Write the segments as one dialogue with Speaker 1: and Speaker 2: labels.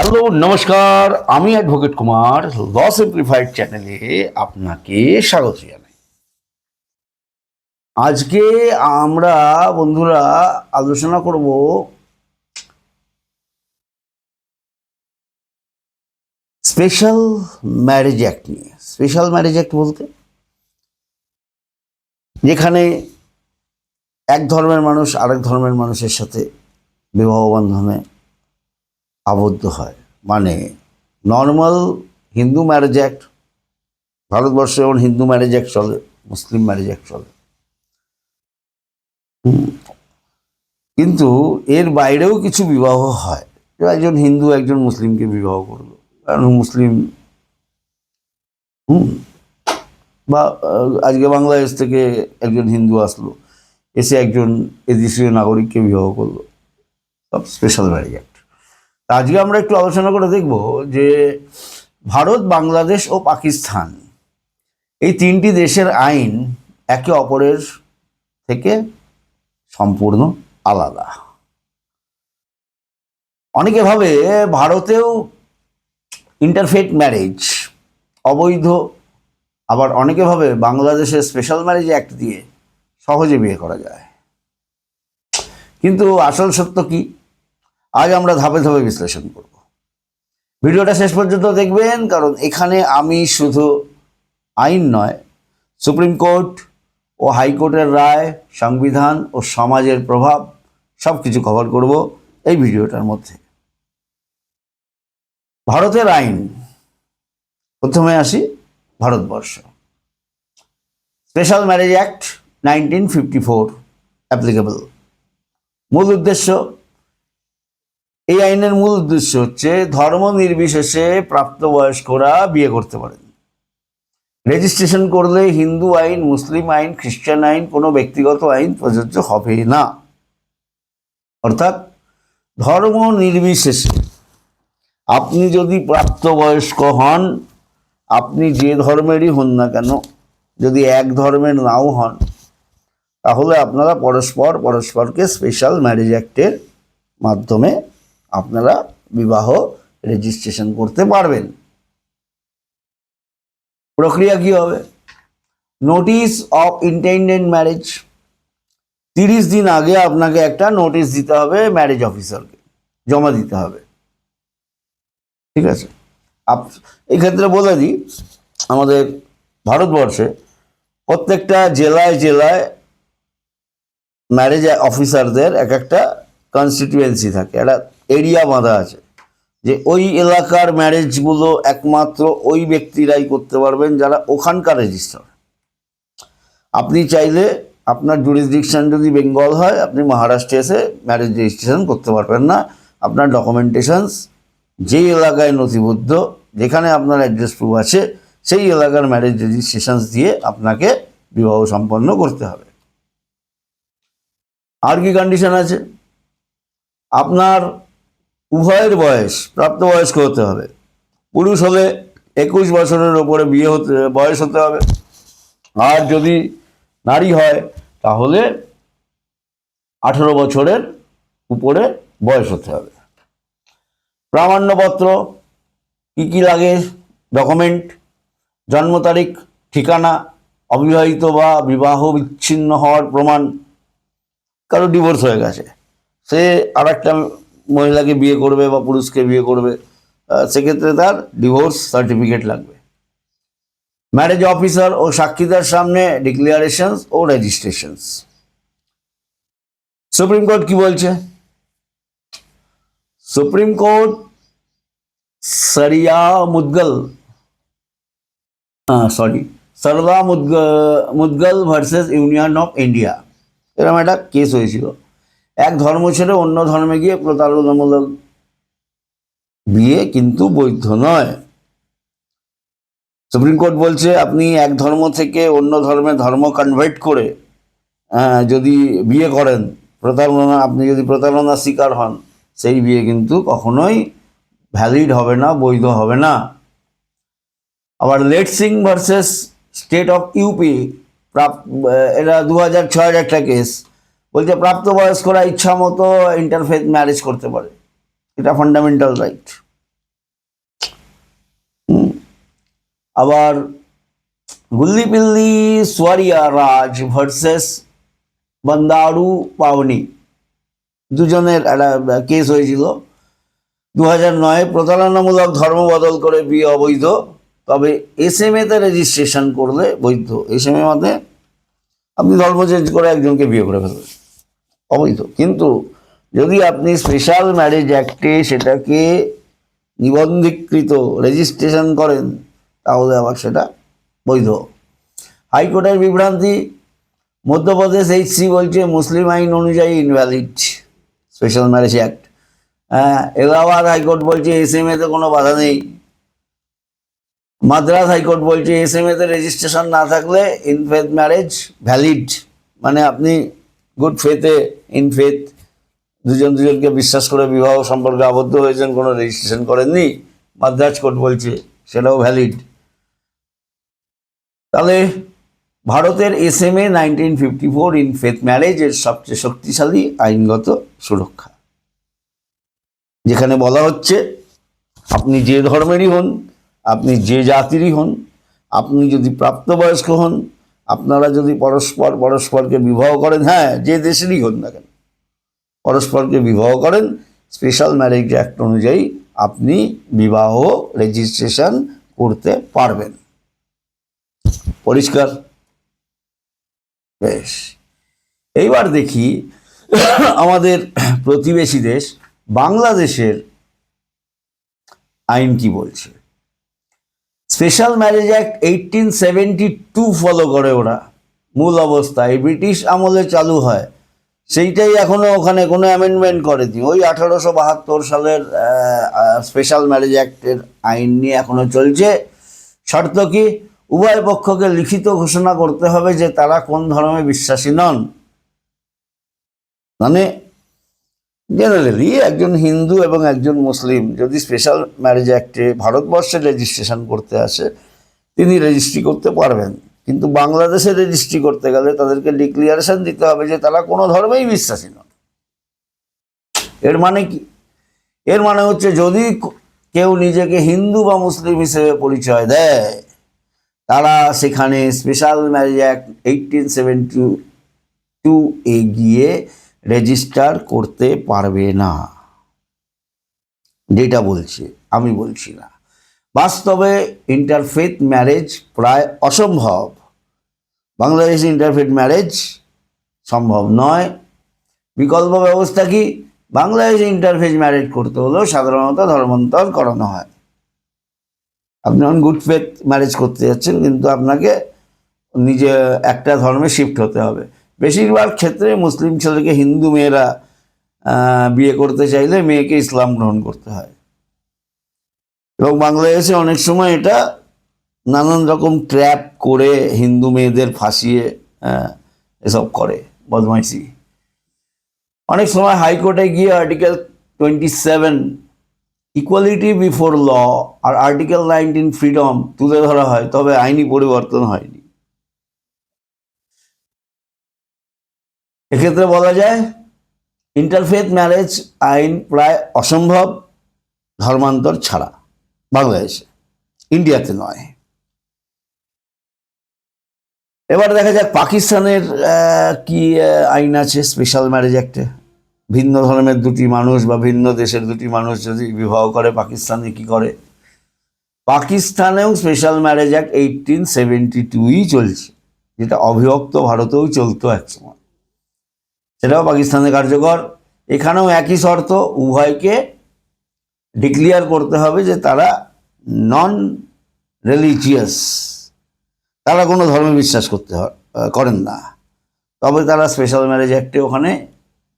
Speaker 1: Hello, নমস্কার। আমি advocate Kumar ল simplified চ্যানেলে আপনাকে স্বাগত জানাই। আজকে আমরা বন্ধুরা আলোচনা করব স্পেশাল ম্যারেজ অ্যাক্ট নিয়ে। স্পেশাল ম্যারেজ অ্যাক্ট বলতে? যেখানে এক ধর্মের মানুষ আরেক ধর্মের মানুষের সাথে বিবাহ বন্ধনে আবদ্ধ হয়। মানে নর্মাল হিন্দু ম্যারেজ অ্যাক্ট ভারতবর্ষে যেমন হিন্দু ম্যারেজ অ্যাক্ট চলে, মুসলিম ম্যারেজ অ্যাক্ট চলে। কিন্তু এর বাইরেও কিছু বিবাহ হয়। একজন হিন্দু, একজন মুসলিমকে বিবাহ করল। কারণ মুসলিম, হুম, বা আজকে বাংলাদেশ থেকে একজন হিন্দু আসলো, এসে একজন এদেশীয় নাগরিককে বিবাহ করল। সব স্পেশাল ম্যারেজ আজকে আমরা একটু আলোচনা করে দেখব যে ভারত, বাংলাদেশ ও পাকিস্তান এই তিনটি দেশের আইন একে অপরের থেকে সম্পূর্ণ আলাদা। অনেকে ভাবে ভারতেও ইন্টারফেট ম্যারেজ অবৈধ, আবার অনেকে ভাবে বাংলাদেশের স্পেশাল ম্যারেজ অ্যাক্ট দিয়ে সহজে বিয়ে করা যায়। কিন্তু আসল সত্য কি? আজ আমরা ধাপে ধাপে বিশ্লেষণ করব। ভিডিওটা শেষ পর্যন্ত দেখবেন, কারণ এখানে আমি শুধু আইন নয়, সুপ্রিম কোর্ট ও হাইকোর্টের রায়, সংবিধান ও সমাজের প্রভাব সব কিছু কভার করব এই ভিডিওটার মধ্যে। ভারতের আইন। প্রথমে আসি Bharatvarsha. Special marriage act nineteen fifty four applicable মূল উদ্দেশ্য এই আইনের মূল উদ্দেশ্য হচ্ছে ধর্ম নির্বিশেষে প্রাপ্তবয়স্করা বিয়ে করতে পারেন। রেজিস্ট্রেশন করলে হিন্দু আইন, মুসলিম আইন, খ্রিস্টান আইন, কোনো ব্যক্তিগত আইন প্রযোজ্য হবে না। অর্থাৎ ধর্ম নির্বিশেষে আপনি যদি প্রাপ্তবয়স্ক হন, আপনি যে ধর্মেরই হন না কেন, যদি এক ধর্মের নাও হন, তাহলে আপনারা পরস্পর পরস্পরকে স্পেশাল ম্যারেজ অ্যাক্টের মাধ্যমে আপনারা বিবাহ রেজিস্ট্রেশন করতে পারবেন। প্রক্রিয়া কি হবে? নোটিশ অফ ইন্টেন্ডেন্ট ম্যারেজ তিরিশ দিন আগে আপনাকে একটা নোটিশ দিতে হবে ম্যারেজ অফিসারকে জমা দিতে হবে। ঠিক আছে? আপ এক্ষেত্রে বলে দিই, আমাদের ভারতবর্ষে প্রত্যেকটা জেলায় জেলায় ম্যারেজ অফিসারদের এক একটা কনস্টিটিউয়েন্সি থাকে। একটা এরিয়া বাঁধা আছে। যে ওই এলাকার ম্যারেজগুলো একমাত্র ওই ব্যক্তিরাই করতে পারবেন যারা ওখানকার রেজিস্টার আপনি চাইলে আপনার জুরিসডিকশন যদি বেঙ্গল হয়, আপনি মহারাষ্ট্রে এসে ম্যারেজ রেজিস্ট্রেশন করতে পারবেন না। আপনার ডকুমেন্টেশনস যেই এলাকায় নথিবদ্ধ, যেখানে আপনার অ্যাড্রেস প্রুফ আছে, সেই এলাকার ম্যারেজ রেজিস্ট্রেশনস দিয়ে আপনাকে বিবাহ সম্পন্ন করতে হবে। আর কি কন্ডিশন আছে? আপনার উভয়ের বয়স, প্রাপ্তবয়স্ক হতে হবে। পুরুষ হলে একুশ বছরের ওপরে বিয়ে হতে, বয়স হতে হবে। আর যদি নারী হয়, তাহলে আঠেরো বছরের উপরে বয়স হতে হবে। প্রামাণ্যপত্র, কী কী লাগে, ডকুমেন্ট, জন্ম তারিখ, ঠিকানা, অবিবাহিত বা বিবাহ বিচ্ছিন্ন হওয়ার প্রমাণ, কারও ডিভোর্স হয়ে গেছে। সে আর একটা মহিলাকে বিয়ে করবে বা পুরুষকে বিয়ে করবে সেক্ষেত্রে তার ডিভোর্স সার্টিফিকেট লাগবে। ম্যারেজ অফিসার ও সাক্ষীদের সামনে ডিক্লারেশনস ও রেজিস্ট্রেশনস সুপ্রিম কোর্ট কি বলছে? Supreme court Sarla Mudgal sorry Sarla Mudgal versus union of India এরকম একটা কেস হয়েছিল। এক ধর্ম ছেড়ে অন্য ধর্মে গিয়ে প্রতারণামূলক বিয়ে কিন্তু বৈধ নয়। সুপ্রিম কোর্ট বলছে আপনি এক ধর্ম থেকে অন্য ধর্মে ধর্ম কনভার্ট করে আহ, যদি বিয়ে করেন প্রতারণা আপনি যদি প্রতারণার শিকার হন সেই বিয়ে কিন্তু কখনোই ভ্যালিড হবে না বৈধ হবে না। আবার Lata Singh versus state of UP প্রাপ এটা দু হাজার ছয়ের একটা কেস। বলছে প্রাপ্তবয়স্করা ইচ্ছা মতো ইন্টারফেথ ম্যারেজ করতে পারে। এটা ফান্ডামেন্টাল রাইট আবার গুল্লিপিল্লি সোয়ারিয়া রাজ ভার্সেস বন্দারু পাওনি। দুজনের একটা কেস হয়েছিল। দু হাজার নয় প্রতারণামূলক ধর্ম বদল করে বিয়ে অবৈধ, তবে এস এম এতে রেজিস্ট্রেশন করলে বৈধ। এস এম এ মাতে আপনি ধর্ম চেঞ্জ করে একজনকে বিয়ে করে ফেলবেন। অবৈধ। কিন্তু যদি আপনি স্পেশাল ম্যারেজ অ্যাক্টে সেটাকে নিবন্ধীকৃত রেজিস্ট্রেশন করেন, তাহলে আবার সেটা বৈধ। হাইকোর্টের বিভ্রান্তি, মধ্যপ্রদেশ এইচসি বলছে মুসলিম আইন অনুযায়ী ইনভ্যালিড স্পেশাল ম্যারেজ অ্যাক্ট হ্যাঁ এলাহাবাদ হাইকোর্ট বলছে এস এম এতে কোনো বাধা নেই। মাদ্রাস হাইকোর্ট বলছে এস এম এতে রেজিস্ট্রেশন না থাকলে ইনফেথ ম্যারেজ ভ্যালিড মানে আপনি গুড ফেথে ইন ফেথ দুজন দুজনকে বিশ্বাস করে বিবাহ সম্পর্কে আবদ্ধ হয়েছেন, কোনো রেজিস্ট্রেশন করেননি। মাদ্রাজ কোর্ট বলছে সেটাও ভ্যালিড। তাহলে ভারতের S M A nineteen fifty four interfaith ম্যারেজের সবচেয়ে শক্তিশালী আইনগত সুরক্ষা। যেখানে বলা হচ্ছে, আপনি যে ধর্মেরই হন, আপনি যে জাতিরই হন, আপনি যদি প্রাপ্তবয়স্ক হন আপনারা যদি পরস্পর, পরস্পরকে বিবাহ করেন হ্যাঁ যে দেশেরই হন না কেন, পরস্পরকে বিবাহ করেন স্পেশাল ম্যারেজ অ্যাক্ট অনুযায়ী আপনি বিবাহ রেজিস্ট্রেশন করতে পারবেন। পরিষ্কার? বেশ। এইবার দেখি আমাদের প্রতিবেশী দেশ বাংলাদেশের আইন কি বলছে? Special marriage act eighteen seventy two follow করে ওরা। মূল অবস্থায় ব্রিটিশ আমলে চালু হয়। সেইটাই এখনও ওখানে কোনো অ্যামেন্ডমেন্ট করেনি। ওই আঠারোশো বাহাত্তর সালের স্পেশাল ম্যারেজ অ্যাক্টের আইন নিয়ে এখনও চলছে। শর্ত কি? উভয় পক্ষকে লিখিত ঘোষণা করতে হবে যে তারা কোন ধর্মে বিশ্বাসী নন। মানে জেনারেলি একজন হিন্দু এবং একজন মুসলিম যদি স্পেশাল ম্যারেজ অ্যাক্টে ভারতবর্ষে রেজিস্ট্রেশন করতে আসে, তিনি রেজিস্ট্রি করতে পারবেন। কিন্তু বাংলাদেশে রেজিস্ট্রি করতে গেলে তাদেরকে ডিক্লিয়ারেশন দিতে হবে যে তারা কোনো ধর্মেই বিশ্বাসী নন। এর মানে কি? এর মানে হচ্ছে যদি কেউ নিজেকে হিন্দু বা মুসলিম হিসেবে পরিচয় দেয়, তারা সেখানে special marriage act eighteen seventy two এ গিয়ে রেজিস্টার করতে পারবে না। যেটা বলছে, আমি বলছি না। বাস্তবে ইন্টারফেথ ম্যারেজ প্রায় অসম্ভব। বাংলাদেশে ইন্টারফেথ ম্যারেজ সম্ভব নয়। বিকল্প ব্যবস্থা কি? বাংলাদেশে ইন্টারফেথ ম্যারেজ করতে হলেও সাধারণত ধর্মান্তর করানো হয়। আপনি যখন গুড ফেথ ম্যারেজ করতে যাচ্ছেন, কিন্তু আপনাকে নিজে একটা ধর্মে শিফট হতে হবে। বেশিরভাগ ক্ষেত্রে মুসলিম ছেলেকে হিন্দু মেয়েরা বিয়ে করতে চাইলে মেয়েকে ইসলাম গ্রহণ করতে হয়। এবং বাংলাদেশে অনেক সময় এটা নানান রকম ট্র্যাপ করে হিন্দু মেয়েদের ফাঁসিয়ে এসব করে, বদমাইশি। অনেক সময় হাইকোর্টে গিয়ে article twenty seven, equality before law আর আর্টিকেল নাইনটিন ফ্রিডম তুলে ধরা হয়, তবে আইনি পরিবর্তন হয়নি। এক্ষেত্রে বলা যায় ইন্টারফেথ ম্যারেজ আইন প্রায় অসম্ভব ধর্মান্তর ছাড়া বাংলাদেশে ইন্ডিয়াতে নয়। এবার দেখা যাক পাকিস্তানের কি আইন আছে স্পেশাল ম্যারেজ অ্যাক্টে ভিন্ন ধর্মের দুটি মানুষ বা ভিন্ন দেশের দুটি মানুষ যদি বিবাহ করে, পাকিস্তানে কি করে? পাকিস্তানেও special marriage act eighteen seventy টুই চলছে, যেটা অবিভক্ত ভারতেও চলতো একসময় সেটাও পাকিস্তানে কার্যকর। এখানেও একই শর্ত, উভয়কে ডিক্লিয়ার করতে হবে যে তারা নন রিলিজিয়াস তারা কোনো ধর্মে বিশ্বাস করতে করেন না। তবে তারা স্পেশাল ম্যারেজ অ্যাক্টে ওখানে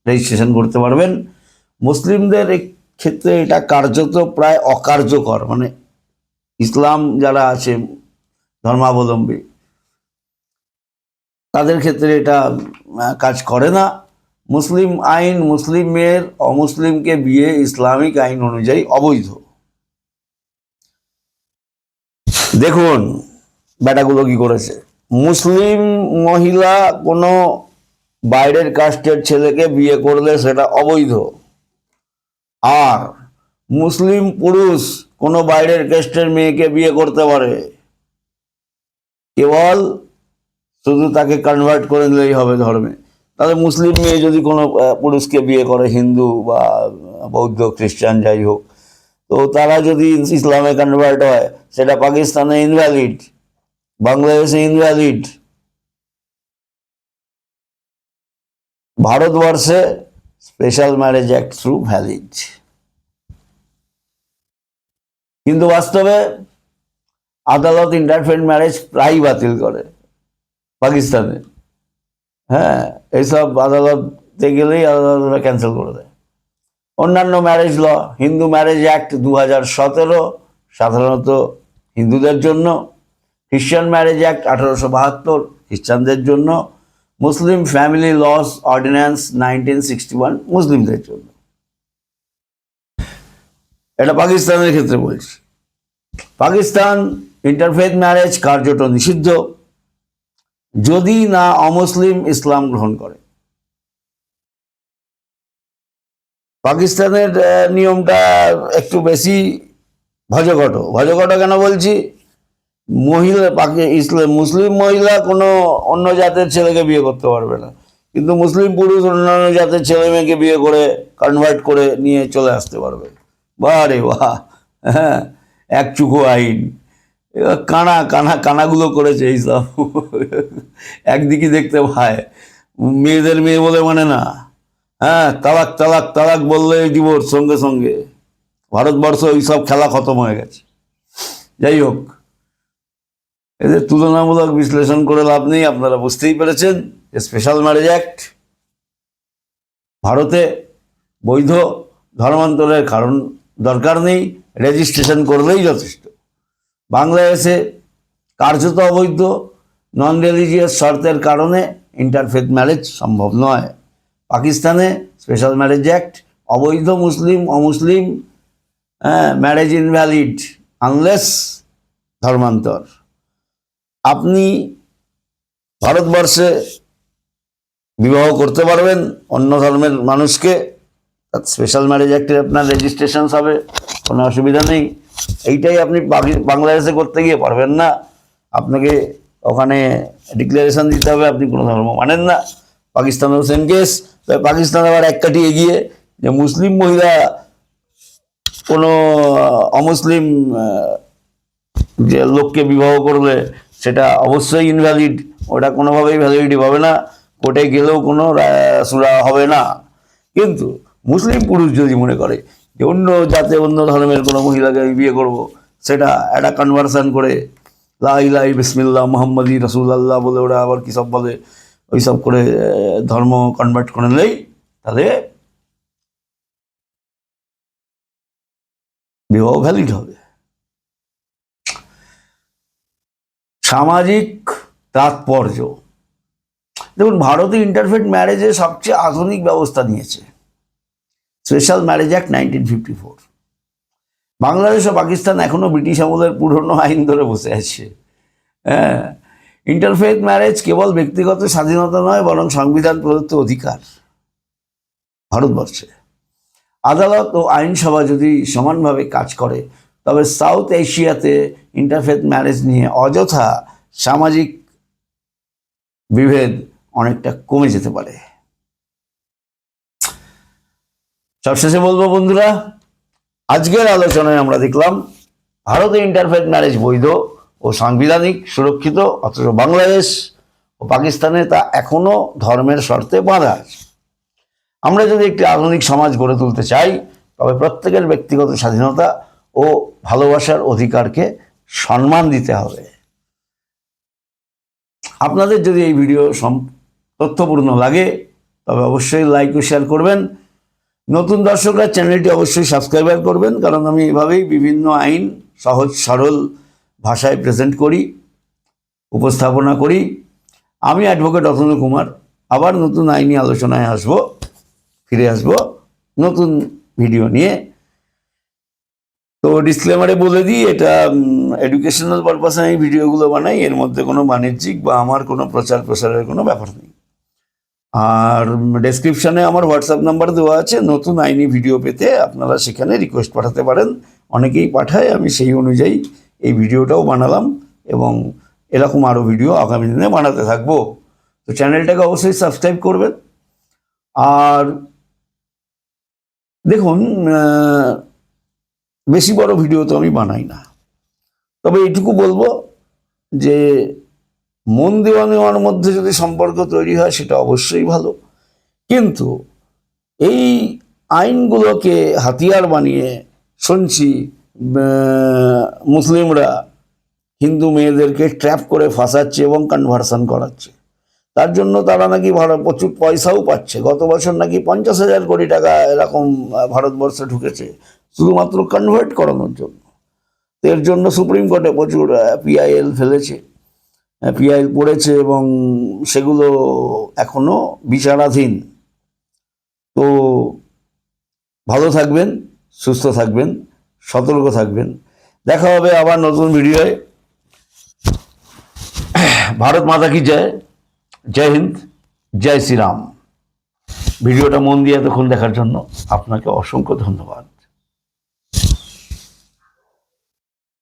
Speaker 1: রেজিস্ট্রেশন করতে পারবেন। মুসলিমদের ক্ষেত্রে এটা কার্যত প্রায় অকার্যকর। মানে ইসলাম যারা আছে, ধর্মাবলম্বী, তাদের ক্ষেত্রে এটা কাজ করে না। মুসলিম আইন মুসলিম মেয়ের অমুসলিমকে বিয়ে ইসলামিক আইন অনুযায়ী অবৈধ। দেখুন বেটাগুলো কি করেছে। মুসলিম মহিলা কোনো বাইরের কাস্টের ছেলেকে বিয়ে করলে সেটা অবৈধ। আর মুসলিম পুরুষ কোনো বাইরের কাস্টের মেয়েকে বিয়ে করতে পারে। কেবল শুধু তাকে কনভার্ট করে নিলেই হবে ধর্মে। তাহলে মুসলিম মেয়ে যদি কোনো পুরুষকে বিয়ে করে, হিন্দু বা বৌদ্ধ, খ্রিস্টান, যাই হোক, তো তারা যদি ইসলামে কনভার্ট হয়, সেটা পাকিস্তানে ইনভ্যালিড বাংলাদেশে ইনভ্যালিড ভারতবর্ষে special marriage act through valid কিন্তু বাস্তবে আদালত ইন্টারফেন্ট ম্যারেজ প্রায়ই বাতিল করে পাকিস্তানে। হ্যাঁ এইসব আদালতে গেলেই আদালতরা ক্যান্সেল করে দেয়। অন্যান্য marriage law Hindu marriage act দু হাজার সতেরো, সাধারণত হিন্দুদের জন্য খ্রিশ্চান ম্যারেজ অ্যাক্ট আঠারোশো বাহাত্তর, খ্রিস্টানদের জন্য Muslim family laws ordinance nineteen sixty one মুসলিমদের জন্য। এটা পাকিস্তানের ক্ষেত্রে বলছি। পাকিস্তান ইন্টারফেথ ম্যারেজ কার্যত নিষিদ্ধ। যদি না অমুসলিম ইসলাম গ্রহণ করে। পাকিস্তানের নিয়মটা একটু বেশি ভজঘট। ভজঘট কেন বলছি? মহিলা ইসলাম, মুসলিম মহিলা কোনো অন্য জাতের ছেলেকে বিয়ে করতে পারবে না। কিন্তু মুসলিম পুরুষ অন্যান্য জাতের ছেলে মেয়েকে বিয়ে করে কনভার্ট করে নিয়ে চলে আসতে পারবে। বাহ রে বাহ হ্যাঁ এক চুকো আইন। কানা কানা, কানাগুলো করেছে এইসব একদিকে দেখতে ভাই, মেয়েদের মেয়ে বলে মানে না। হ্যাঁ তালাক তালাক তালাক বললে ডিভোর্স সঙ্গে সঙ্গে। ভারতবর্ষ এইসব খেলা খতম হয়ে গেছে। যাই হোক, এদের তুলনামূলক বিশ্লেষণ করে লাভ নেই, আপনারা বুঝতেই পেরেছেন। স্পেশাল ম্যারেজ অ্যাক্ট ভারতে বৈধ ধর্মান্তরের কারণ দরকার নেই রেজিস্ট্রেশন করলেই যথেষ্ট। বাংলাদেশে কার্যত অবৈধ নন রিলিজিয়াস শর্তের কারণে ইন্টারফেথ ম্যারেজ সম্ভব নয়। পাকিস্তানে স্পেশাল ম্যারেজ অ্যাক্ট অবৈধ মুসলিম, অমুসলিম হ্যাঁ ম্যারেজ ইনভ্যালিড আনলেস ধর্মান্তর। আপনি ভারতবর্ষে বিবাহ করতে পারবেন অন্য ধর্মের মানুষকে স্পেশাল ম্যারেজ অ্যাক্টে আপনার রেজিস্ট্রেশন হবে, কোনো অসুবিধা নেই। এইটাই আপনি বাংলাদেশে করতে গিয়ে পারবেন না। আপনাকে ওখানে ডিক্লারেশন দিতে হবে, আপনি কোনো ধর্ম মানেন না। পাকিস্তানেও সেম কেস তবে পাকিস্তান আবার এক কাঠি এগিয়ে যে মুসলিম মহিলা কোনো অমুসলিম যে লোককে বিবাহ করলে সেটা অবশ্যই ইনভ্যালিড ওটা কোনোভাবেই ভ্যালিডিটি পাবে না। কোর্টে গেলেও কোনো সুরা হবে না। কিন্তু মুসলিম পুরুষ যদি মনে করে যে অন্য জাতে, অন্য ধর্মের কোনো মহিলাকে আমি বিয়ে করব, সেটা একটা কনভার্সন করে লাই লাই বিসমিল্লাহ, মোহাম্মদী রসুল আল্লাহ বলে ওরা আবার কী সব বলে? ওই সব করে ধর্ম কনভার্ট করে নেই, তাহলে বিবাহ ভ্যালিড হবে। সামাজিক তাৎপর্য। দেখুন, ভারতে ইন্টারফেট ম্যারেজে সবচেয়ে আধুনিক ব্যবস্থা নিয়েছে। Special marriage act nineteen fifty four Bangladesh ও পাকিস্তান এখনও ব্রিটিশ আমলের পুরনো আইন ধরে বসে আছে। হ্যাঁ ইন্টারফেথ ম্যারেজ কেবল ব্যক্তিগত স্বাধীনতা নয়, বরং সংবিধান প্রদত্ত অধিকার। ভারতবর্ষে। আদালত ও আইনসভা যদি সমানভাবে কাজ করে, তবে সাউথ এশিয়াতে ইন্টারফেথ ম্যারেজ নিয়ে অযথা সামাজিক বিভেদ অনেকটা কমে যেতে পারে। সবশেষে বলব বন্ধুরা, আজকের আলোচনায় আমরা দেখলাম ভারতে ইন্টারফেথ ম্যারেজ বৈধ ও সাংবিধানিক সুরক্ষিত, অথচ বাংলাদেশ ও পাকিস্তানে তা এখনও ধর্মের শর্তে বাঁধা আছে। আমরা যদি একটি আধুনিক সমাজ গড়ে তুলতে চাই, তবে প্রত্যেকের ব্যক্তিগত স্বাধীনতা ও ভালোবাসার অধিকারকে সম্মান দিতে হবে। আপনাদের যদি এই ভিডিও তথ্যপূর্ণ লাগে, তবে অবশ্যই লাইক ও শেয়ার করবেন। নতুন দর্শকরা চ্যানেলটি অবশ্যই সাবস্ক্রাইবার করবেন, কারণ আমি এভাবেই বিভিন্ন আইন সহজ সরল ভাষায় প্রেজেন্ট করি, উপস্থাপনা করি। আমি অ্যাডভোকেট অতনু কুমার, আবার নতুন আইনি আলোচনায় আসব, ফিরে আসব নতুন ভিডিও নিয়ে। তো ডিসক্লেমারে বলে দিই, এটা এডুকেশনাল পারপাসে আমি ভিডিওগুলো বানাই, এর মধ্যে কোনো বাণিজ্যিক বা আমার কোনো প্রচার প্রসারের কোনো ব্যাপার নেই। আর ডেসক্রিপশনে আমার হোয়াটসঅ্যাপ নাম্বার দেওয়া আছে, নতুন আইনি ভিডিও পেতে আপনারা সেখানে রিকোয়েস্ট পাঠাতে পারেন। অনেকেই পাঠায়, আমি সেই অনুযায়ী এই ভিডিওটাও বানালাম এবং এরকম আরও ভিডিও আগামী দিনে বানাতে থাকব। তো চ্যানেলটাকে অবশ্যই সাবস্ক্রাইব করবেন। আর দেখুন বেশি বড় ভিডিও তো আমি বানাই না। তবে এইটুকু বলব যে মন দেওয়া নেওয়ার মধ্যে যদি সম্পর্ক তৈরি হয়, সেটা অবশ্যই ভালো। কিন্তু এই আইনগুলোকে হাতিয়ার বানিয়ে শুনছি মুসলিমরা হিন্দু মেয়েদেরকে ট্র্যাপ করে ফাঁসাচ্ছে এবং কনভার্সন করাচ্ছে। তার জন্য তারা নাকি ভারত প্রচুর পয়সাও পাচ্ছে। গত বছর নাকি পঞ্চাশ হাজার কোটি টাকা এরকম ভারতবর্ষে ঢুকেছে, শুধুমাত্র কনভার্ট করানোর জন্য। এর জন্য সুপ্রিম কোর্টে প্রচুর পিআইএল ফেলেছে। পিআইএল পড়েছে এবং সেগুলো এখনও বিচারাধীন। তো ভালো থাকবেন, সুস্থ থাকবেন, সতর্ক থাকবেন। দেখা হবে আবার নতুন ভিডিওয়। ভারত মাতা কি জয়? জয় হিন্দ, জয় শ্রীরাম। ভিডিওটা মন দিয়ে এতক্ষণ দেখার জন্য আপনাকে অসংখ্য ধন্যবাদ।